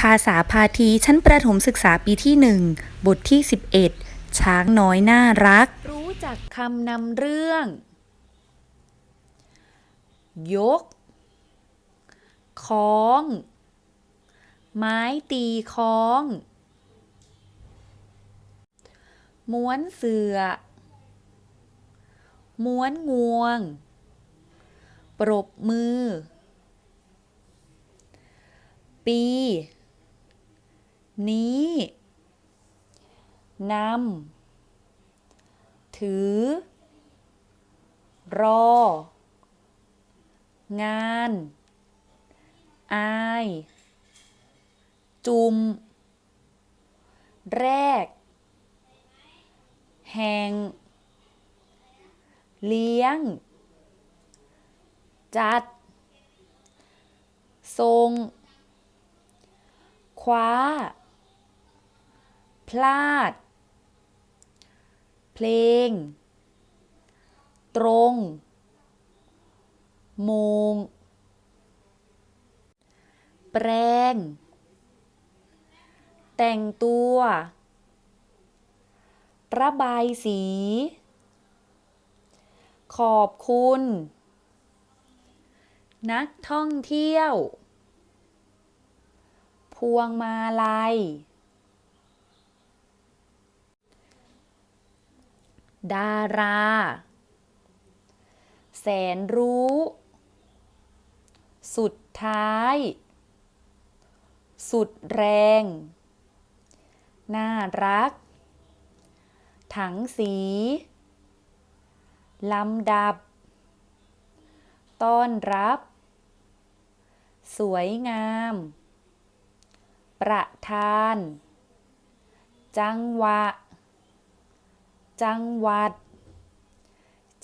ภาษาพาทีชั้นประถมศึกษาปีที่1บทที่ 11 ช้างน้อยน่ารัก รู้จักคำนำเรื่อง ยกคล้อง ไม้ตีคล้อง ม้วนเสือ ม้วนงวง ปรบมือ ปี นี้นำถือ รอ งาน อาย จุม แรก แห่ง เลี้ยง จัด ทรง คว้า พลาด เพลง ตรง โมง แปรง แต่งตัว ระบายสี ขอบคุณ นักท่องเที่ยว พวงมาลัย ดารา แสนรู้ สุดท้าย สุดแรง น่ารัก ถังสี ลำดับ ต้อนรับ สวยงาม ประธาน จังหวะ จังหวัด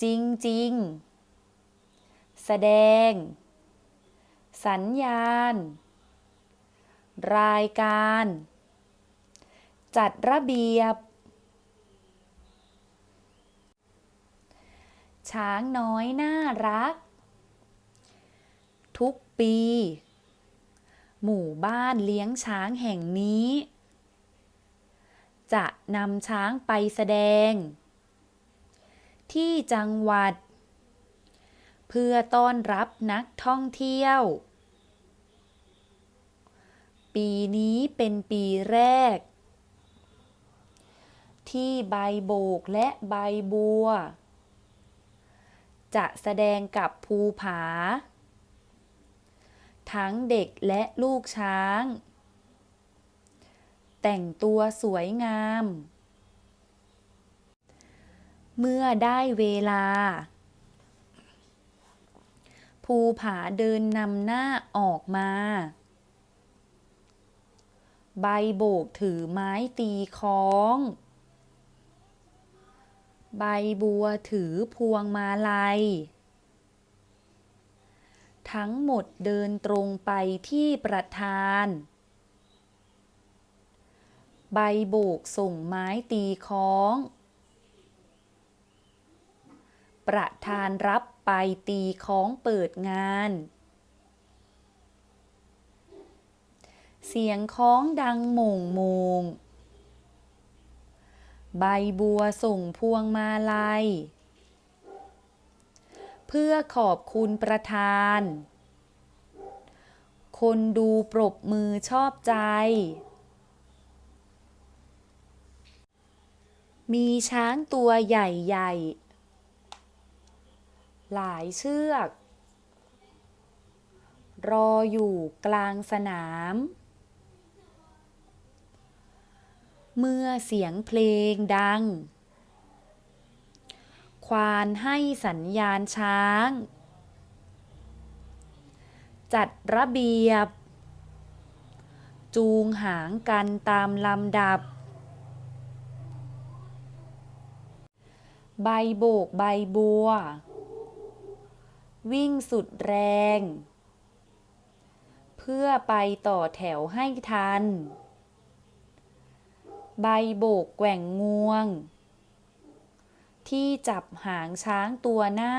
จริงๆแสดง สัญญาณ รายการ จัดระเบียบ ช้างน้อยน่ารัก ทุกปี หมู่บ้านเลี้ยงช้างแห่งนี้ จะนำช้างไปแสดง ที่จังหวัด เพื่อต้อนรับนักท่องเที่ยว ปีนี้เป็นปีแรก ที่ใบโบกและใบบัว จะแสดงกับภูผา ทั้งเด็กและลูกช้าง แต่งตัวสวยงาม เมื่อได้เวลา ภูผาเดินนำหน้าออกมา ใบโบกถือไม้ตีคล้อง ใบบัวถือพวงมาลัย ทั้งหมดเดินตรงไปที่ประธาน ใบโบกส่งไม้ตีค้อง ประธานรับไปตีค้องเปิดงาน เสียงค้องดังหม่งมงใบบัวส่งพวงมาลัย เพื่อขอบคุณประธาน คนดูปรบมือชอบใจ มีช้างตัวใหญ่ๆ หลายเชือก รออยู่กลางสนาม เมื่อเสียงเพลงดัง ควานให้สัญญาณช้าง จัดระเบียบ จูงหางกันตามลำดับ ใบโบกใบบัว วิ่งสุดแรง เพื่อไปต่อแถวให้ทัน ใบโบกแกว่งงวง ที่จับหางช้างตัวหน้า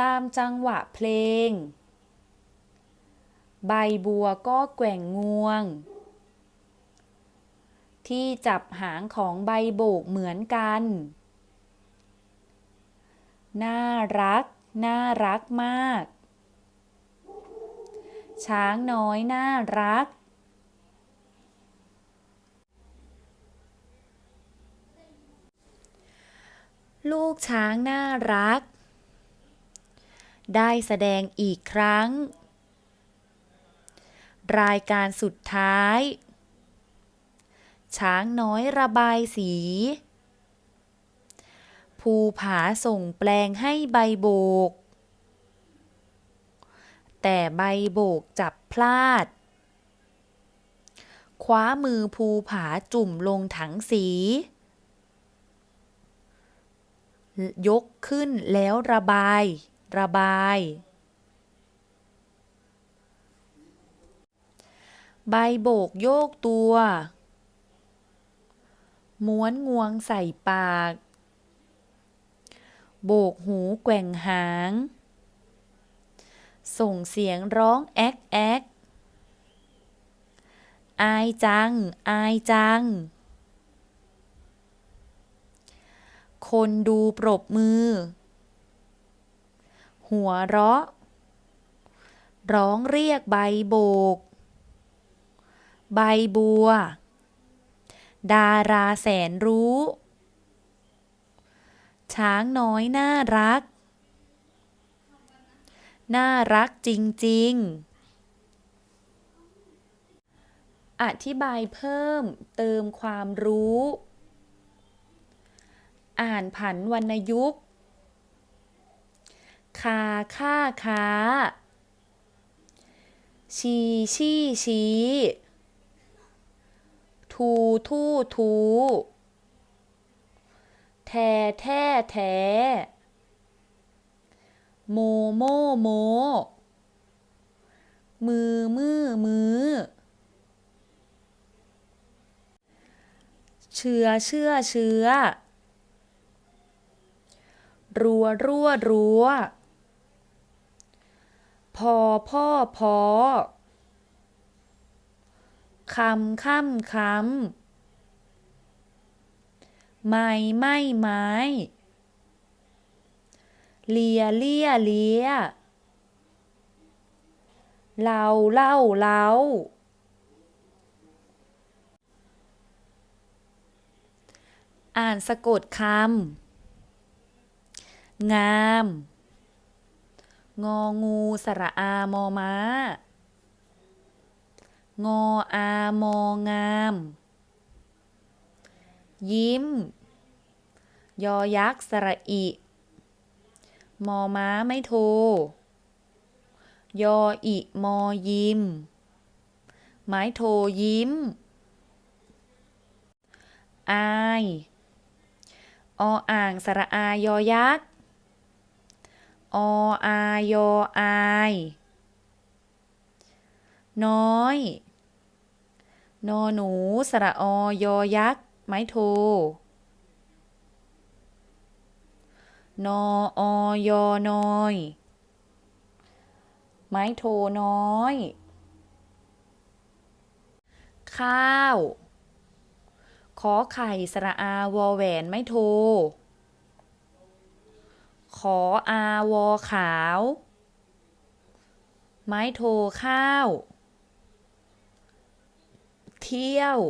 ตามจังหวะเพลง ใบบัวก็แกว่งงวง ที่จับหางของใบโบกเหมือนกัน น่ารัก น่ารักมาก ช้างน้อยน่ารัก ลูกช้างน่ารัก ได้แสดงอีกครั้ง รายการสุดท้าย ช้างน้อยระบายสี ภูผาส่งแปลงให้ใบโบก แต่ใบโบกจับพลาด คว้ามือภูผาจุ่มลงถังสี ยกขึ้นแล้วระบาย ระบายใบโบกโยกตัว ม้วนงวงใส่ปาก โบกหูแกว่งหาง ส่งเสียงร้องแอ๊กแอ๊กอายจัง อายจัง คนดูปรบมือ หัวเราะ ร้องเรียกใบโบก ใบบัว ดาราแสนรู้ ช้างน้อยน่ารัก น่ารักจริง ๆ อธิบายเพิ่มเติมความรู้ อ่านผันวรรณยุกต์คาค่าค้า ชี ชี่ ชี้ ทูทู่ทูแทแท่แทโมโมโม มือมือมือ เชื่อเชื่อเชื้อ รัวรั่วรัวพอพ่อพอ คำค่ำคำไม่ไม่ไม้เลียเลียเลียเล่าเล่าเล่าอ่านสะกดคำ งาม งองู สระอา มอม้า งออามองาม ยิ้ม ยอยักษ์สระอิ มอม้าไม่โท ยออิมอยิ้ม ไม้โทยิ้ม อาย ออ่างสระอายอยักษ์ออายออาย น้อย นอหนู สระออยอยักษ์ ไม้โท นอออยอน้อย ไม้โทน้อย ข้าว ขอไข่ สระอาวอแหวน ไม่โท ขออาวอขาว ไม้โทข้าว เที่ยว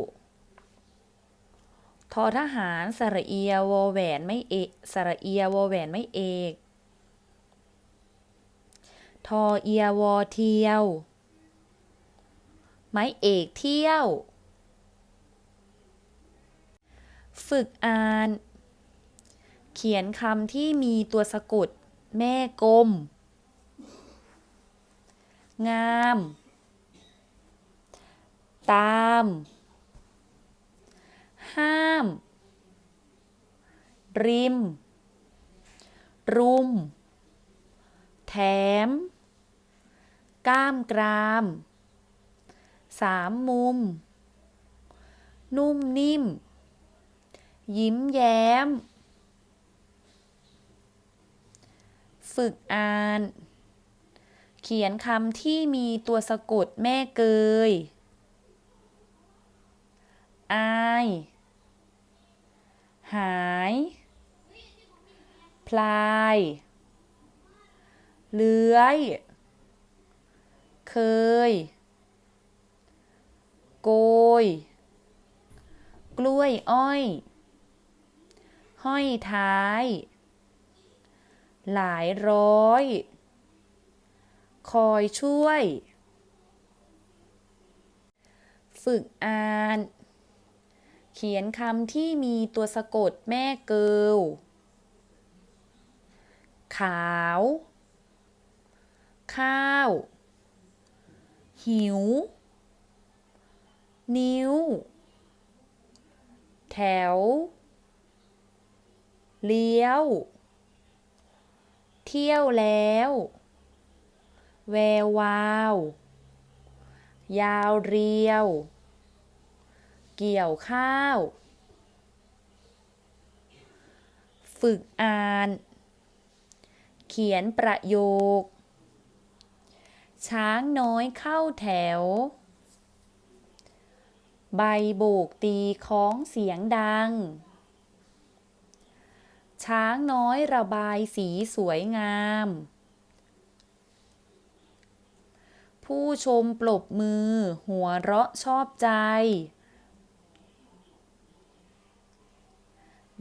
ทอทหารสระเอียวอแหวนไม่เอกสระเอียวอแหวนไม่เอก ทอเอียวอเที่ยว ไม้เอกเที่ยว ฝึกอ่าน เขียนคำที่มีตัวสะกด แม่กลม งาม ตาม ห้าม ริม รุม แถม ก้ามกราม สามมุม นุ่มนิ่ม ยิ้มแย้ม ฝึกอ่าน เขียนคำที่มีตัวสะกดแม่เกย อาย หาย พลาย เลื้อย เคย โกย กล้วยอ้อย ห้อยท้าย หลายร้อย คอยช่วย ฝึกอ่าน ขียนคำที่มีตัวสะกดแม่เกิลขาว ข้าว หิว นิ้ว แถว เลี้ยว เที่ยวแล้ว แวววาว ยาวเรียว เกี่ยวข้าว ฝึกอ่าน เขียนประโยค ช้างน้อยเข้าแถว ใบโบกตีคล้องเสียงดัง ช้างน้อยระบายสีสวยงามผู้ชมปรบมือ หัวเราะชอบใจ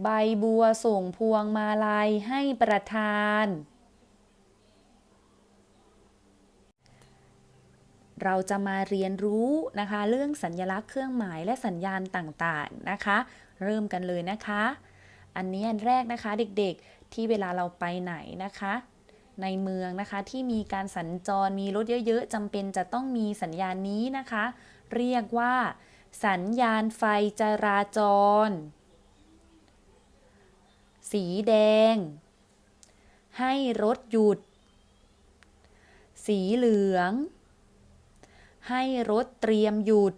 ใบบัวส่งพวงมาลัยให้ประธาน เราจะมาเรียนรู้นะคะ เรื่องสัญลักษณ์เครื่องหมายและสัญญาณต่างๆนะคะ เริ่มกันเลยนะคะ อันนี้อันแรกนะคะเด็กๆที่เวลาเราไปไหนนะคะในเมืองนะคะที่มีการสัญจรมีรถเยอะๆจำเป็นจะต้องมีสัญญาณนี้นะคะ เรียกว่า สัญญาณไฟจราจร สีแดง ให้รถหยุด สีเหลือง ให้รถเตรียมหยุด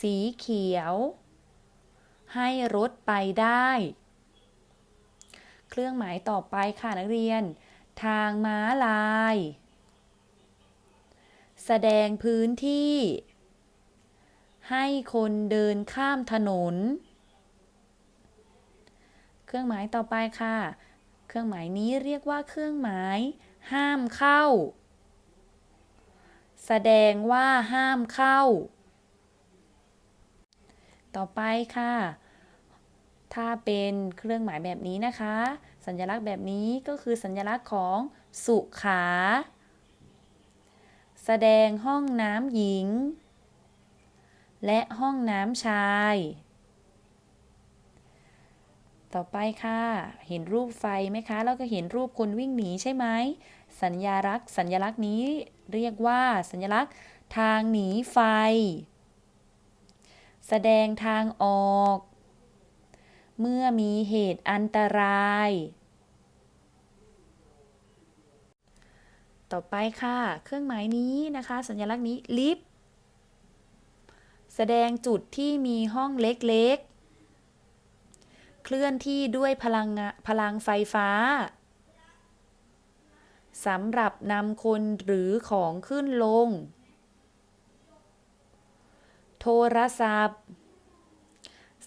สีเขียว ให้รถไปได้ เครื่องหมายต่อไปค่ะนักเรียน ทางม้าลาย แสดงพื้นที่ ให้คนเดินข้ามถนน เครื่องหมายต่อไปค่ะ เครื่องหมายนี้เรียกว่าเครื่องหมาย ห้ามเข้า แสดงว่าห้ามเข้า ต่อไปค่ะ ถ้าเป็นเครื่องหมายแบบนี้นะคะ สัญลักษณ์แบบนี้ก็คือสัญลักษณ์ของสุขา แสดงห้องน้ำหญิง และห้องน้ำชาย ต่อไปค่ะ เห็นรูปไฟไหมคะ แล้วก็เห็นรูปคนวิ่งหนีใช่ไหม สัญลักษณ์ สัญลักษณ์นี้เรียกว่าสัญลักษณ์ทางหนีไฟ แสดงทางออก เมื่อมีเหตุอันตราย ต่อไปค่ะ เครื่องหมายนี้นะคะ สัญลักษณ์นี้ลิฟต์แสดงจุดที่มีห้องเล็กๆ เคลื่อนที่ด้วยพลังงะพลังไฟฟ้าสำหรับนำคนหรือของขึ้นลง โทรศัพท์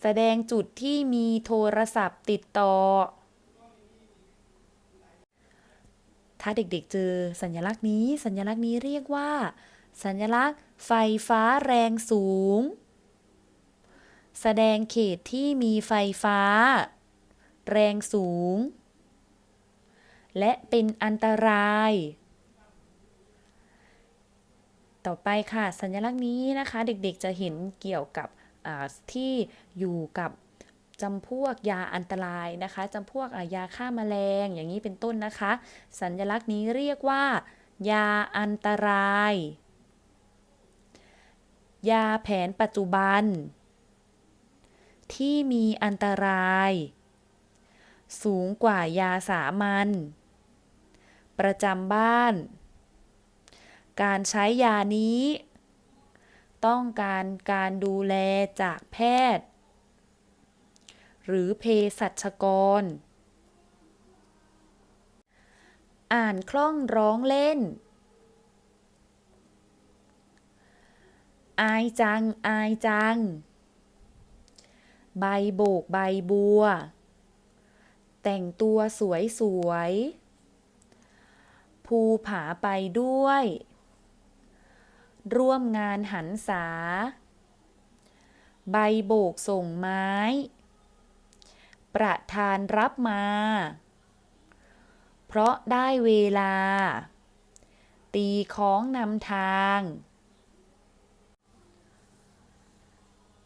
แสดงจุดที่มีโทรศัพท์ติดต่อ ถ้าเด็กๆเจอสัญลักษณ์นี้ สัญลักษณ์นี้เรียกว่า สัญลักษณ์ไฟฟ้าแรงสูง แสดงเขตที่มีไฟฟ้า แรงสูง และเป็นอันตราย ต่อไปค่ะ สัญลักษณ์นี้นะคะ เด็กๆจะเห็นเกี่ยวกับที่อยู่กับจำพวกยาอันตรายนะคะจำพวกยาฆ่าแมลงอย่างนี้เป็นต้นนะคะ สัญลักษณ์นี้เรียกว่า ยาอันตราย ยาแผนปัจจุบัน ที่มีอันตราย สูงกว่ายาสามัญประจำบ้าน การใช้ยานี้ ต้องการการดูแลจากแพทย์ หรือเภสัชกร อ่านคล่องร้องเล่น อายจัง อายจัง ใบโบกใบบัว แต่งตัวสวยสวยๆภูผาไปด้วย ร่วมงานหันษา ใบโบกส่งไม้ ประธานรับมา เพราะได้เวลา ตีของนำทาง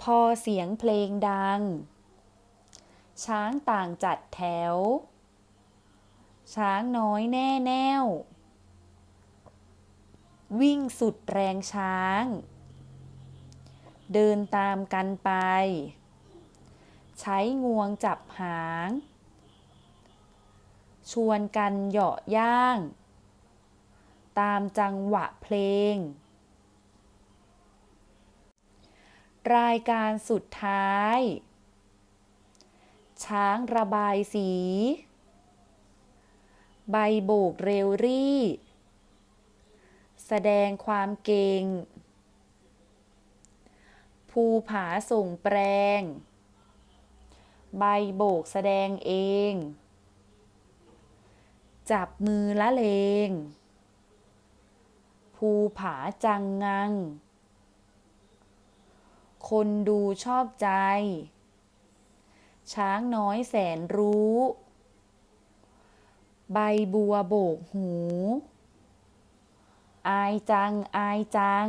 พอเสียงเพลงดัง ช้างต่างจัดแถว ช้างน้อยแน่แน่ว วิ่งสุดแรงช้าง เดินตามกันไป ใช้งวงจับหาง ชวนกันเหยาะย่าง ตามจังหวะเพลง รายการสุดท้าย ช้างระบายสี ใบโบกเรวรี่ แสดงความเก่ง ภูผาส่งแปลง ใบโบกแสดงเอง จับมือละเลง ภูผาจังงัง คนดูชอบใจ ช้างน้อยแสนรู้ ใบบัวโบกหู อายจัง อายจัง